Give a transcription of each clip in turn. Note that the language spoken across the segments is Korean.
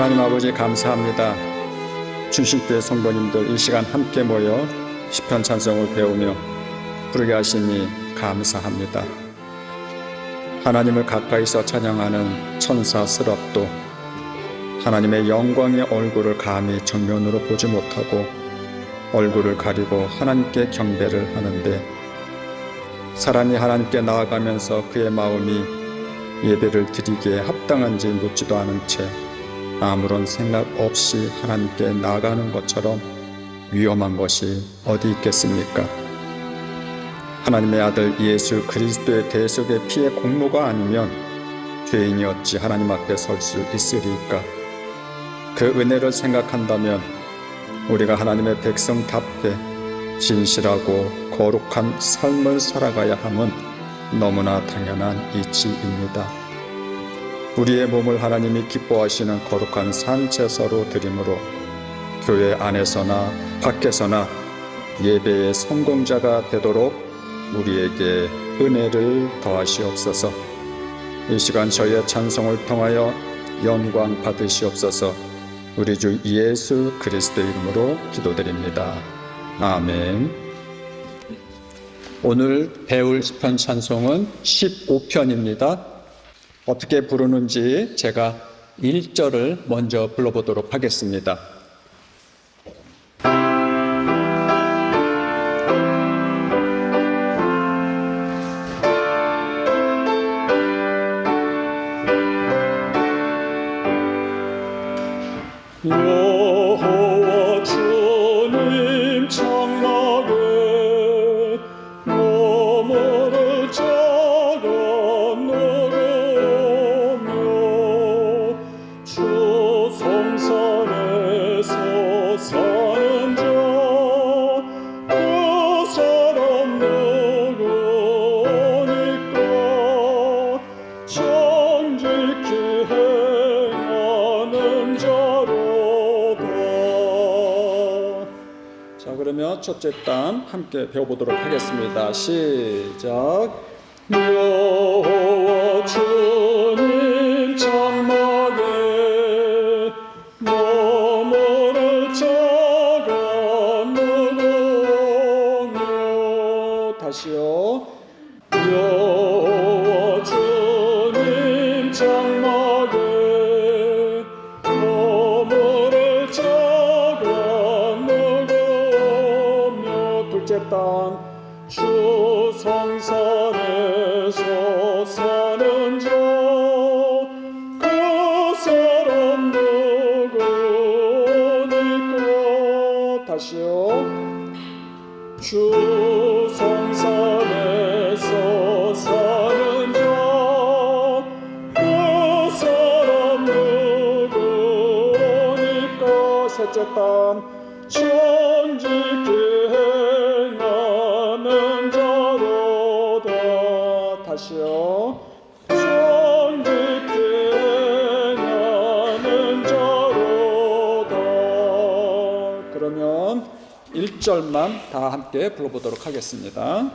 하나님 아버지 감사합니다. 주실때 성도님들 이 시간 함께 모여 시편 찬송을 배우며 부르게 하시니 감사합니다. 하나님을 가까이서 찬양하는 천사스럽도 하나님의 영광의 얼굴을 감히 정면으로 보지 못하고 얼굴을 가리고 하나님께 경배를 하는데 사람이 하나님께 나아가면서 그의 마음이 예배를 드리기에 합당한지 묻지도 않은 채 아무런 생각 없이 하나님께 나아가는 것처럼 위험한 것이 어디 있겠습니까? 하나님의 아들 예수 그리스도의 대속의 피의 공로가 아니면 죄인이 어찌 하나님 앞에 설 수 있으리까? 그 은혜를 생각한다면 우리가 하나님의 백성답게 진실하고 거룩한 삶을 살아가야 함은 너무나 당연한 이치입니다. 우리의 몸을 하나님이 기뻐하시는 거룩한 산채서로 드림으로 교회 안에서나 밖에서나 예배의 성공자가 되도록 우리에게 은혜를 더하시옵소서. 이 시간 저희의 찬송을 통하여 영광 받으시옵소서. 우리 주 예수 그리스도 이름으로 기도드립니다. 아멘. 오늘 배울 시편 찬송은 15편입니다. 어떻게 부르는지 제가 1절을 먼저 불러보도록 하겠습니다. 자 그러면 첫째 단 함께 배워보도록 하겠습니다. 시작. 여호와 주님 장막에 너무를 자가 누구며 다시요. 여호와 다시요 주 1절만 다 함께 불러보도록 하겠습니다.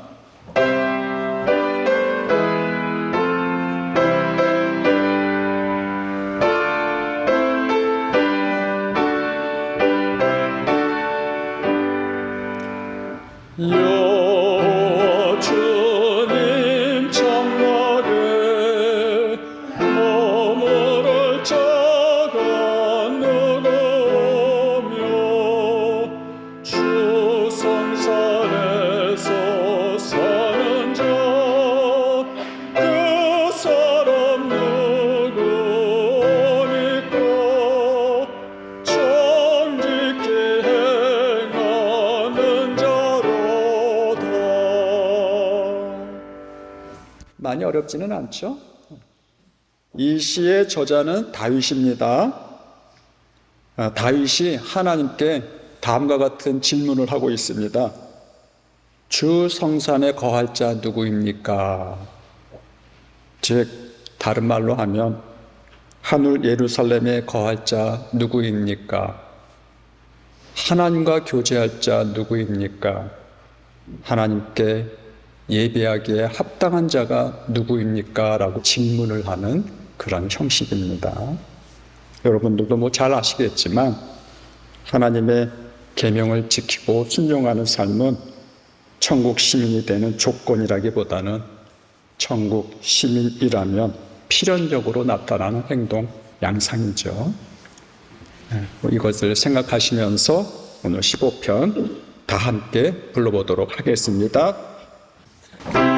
많이 어렵지는 않죠? 이 시의 저자는 다윗입니다. 아, 다윗이 하나님께 다음과 같은 질문을 하고 있습니다. 주 성산에 거할 자 누구입니까? 즉 다른 말로 하면 하늘 예루살렘에 거할 자 누구입니까? 하나님과 교제할 자 누구입니까? 하나님께 예배하기에 합당한 자가 누구입니까? 라고 질문을 하는 그런 형식입니다. 여러분들도 뭐 잘 아시겠지만 하나님의 계명을 지키고 순종하는 삶은 천국 시민이 되는 조건이라기보다는 천국 시민이라면 필연적으로 나타나는 행동 양상이죠. 네, 뭐 이것을 생각하시면서 오늘 15편 다 함께 불러보도록 하겠습니다. 여